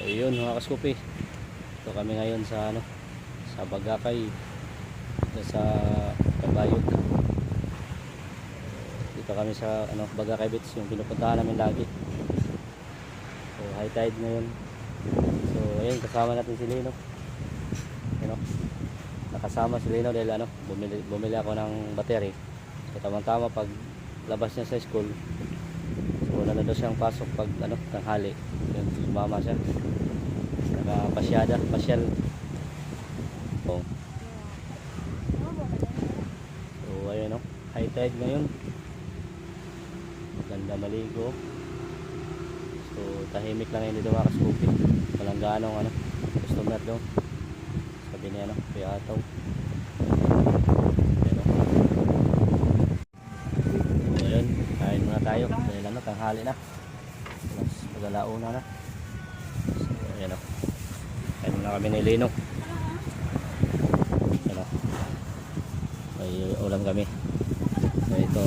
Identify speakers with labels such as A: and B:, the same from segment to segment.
A: Ayun mga kaskupi. Ito kami ngayon sa ano sa Bagakay dito sa Kabayog. Dito kami sa ano Bagakay Beach yung pinupuntahan namin lagi. So high tide ngayon. So ayun kasama natin si Lino. Ano? Nakasama si Lino dahil ano bumili, bumili ako ng battery. So tamang-tama pag labas niya sa school wala na daw siyang pasok pag ano, tanghali. Yun, sumama siya. Saka pasyada, pasyal. Oh. So ayun no, high tide ngayon. Maganda maligo. So tahimik lang yun dito mga kaskupi. Walang ganong ano, customer doon. Sabi niya ano, kaya ataw. Ayun, no. So ayun, kain muna tayo. Dahil ano, tanghali na. Mas magalauna na. So ayan o. Kain muna kami ni Lino. Ayan o. May ulam kami. So ito.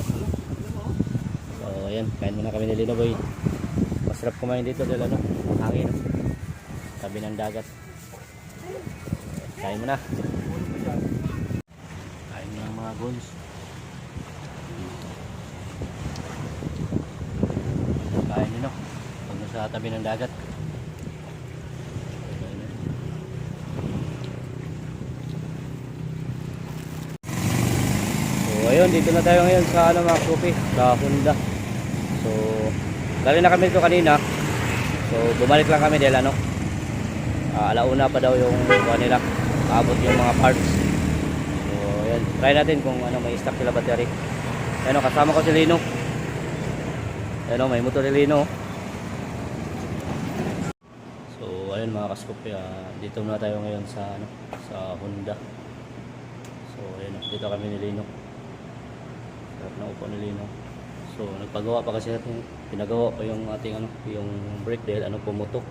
A: So ayan, kain muna kami ni Lino boy. Masarap kumain dito dahil ano, hangin. no? Tabi ng dagat. Kain muna. Kain muna mga guns. Kain nyo, no? Pag nasa tabi ng dagat. So, ayun, dito na tayo ngayon sa ano mga kopi, sa Honda. So, galing na kami dito kanina. So, bumalik lang kami dahil ano, ah, alauna pa daw yung ano nila, abot yung mga parts. So, ayun, try natin kung ano may stock sila battery. Ayun, oh, kasama ko si Lino. Ayun, oh, may motor ni Lino. So, ayun mga kaskopi, ah, dito na tayo ngayon sa ano, sa Honda. So, ayun, dito kami ni Lino. Sarap na upo ni Lino. So, nagpagawa pa kasi natin, pinagawa pa yung ating ano, yung brake dahil ano pumutok.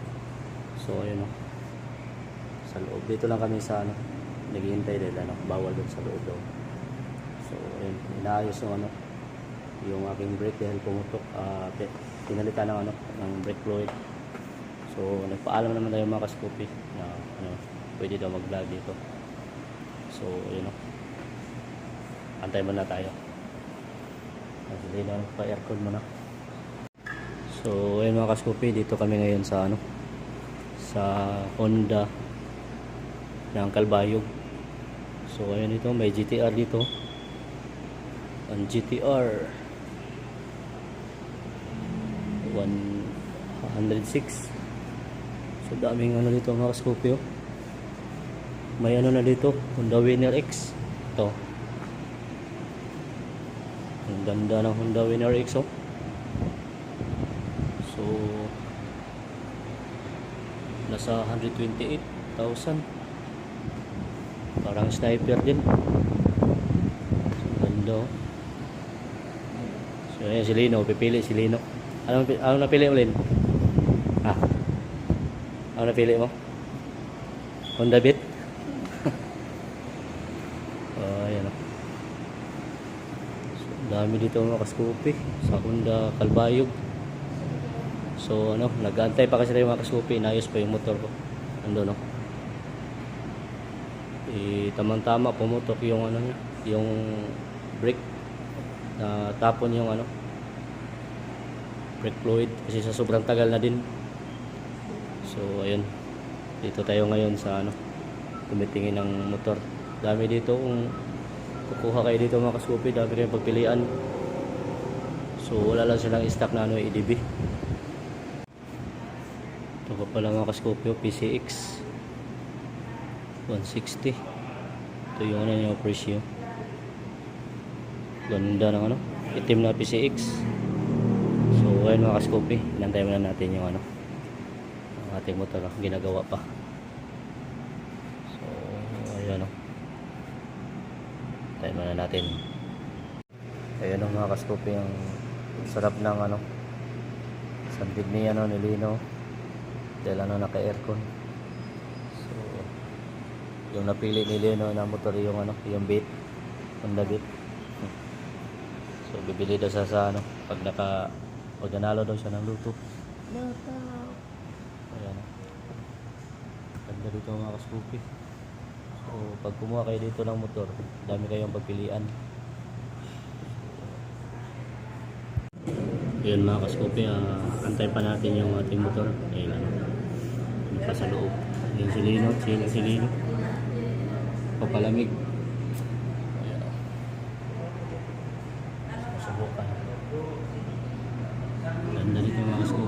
A: So, ayun, oh. Sa loob dito lang kami sa ano, naghihintay dahil ano, bawal doon sa loob daw. So, ayun, inaayos yung ano, yung aking brake dahil pumutok uh, pinalitan ng ano ng brake fluid. So nagpaalam naman tayo mga kaskupi na ano pwede daw mag vlog dito. So yun o antay muna tayo. Kasi na pa aircon muna. So ayun mga kaskupi dito kami ngayon sa ano sa Honda ng Calbayog so ayun ito may GTR dito. Ang GTR 106 so daming ano dito mga Scorpio may ano na dito Honda Winner X. Ito. Ang ganda ng Honda Winner X oh. So nasa 128,000 parang sniper din. So, ganda oh. So, ayan si Lino. Pipili si Lino. Ano, ano napili mo, Lin? Ah. Ano napili mo? Honda Beat? oh, ayan o. So, dami dito mga kaskupi sa Honda Calbayog. So, ano, nag-aantay pa kasi tayo mga kaskupi. Inayos pa yung motor ko. Ando, no? Eh, tamang-tama pumutok yung ano yung brake na tapon yung ano brake fluid kasi sa sobrang tagal na din. So ayun. Dito tayo ngayon sa ano tumitingin ng motor. Dami dito kung kukuha kayo dito mga kaskupi dami kayong pagpilian. So wala lang silang stock na ano EDB ito pa pala mga kaskupi PCX 160 ito yung ano yung presyo. Ganda ng ano, itim na PCX. So, ayun mga kaskopi, inantay muna natin yung ano, ang ating motor, ah, ginagawa pa. So, ayun o. Tayo muna natin. Ayun o mga kaskopi, ang sarap ng ano, sandig ni ano, ni Lino. Dahil ano, naka-aircon. So, yung napili ni Lino na motor yung ano, yung Beat, Honda Beat. So bibili daw siya sa ano, pag naka pag nanalo daw siya ng luto.
B: Luto.
A: Ayan. Ganda dito mga kaskupi. So, pag kumuha kayo dito ng motor, dami kayong pagpilian. Yun mga kaskupi, ah, antay pa natin yung ating motor. Ayun ano, yun pa sa loob. Yun si Lino, sino si Lino. Papalamig. Ayan. Susubukan. Ganda dito mga kaskupi.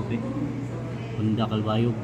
A: Honda Calbayog.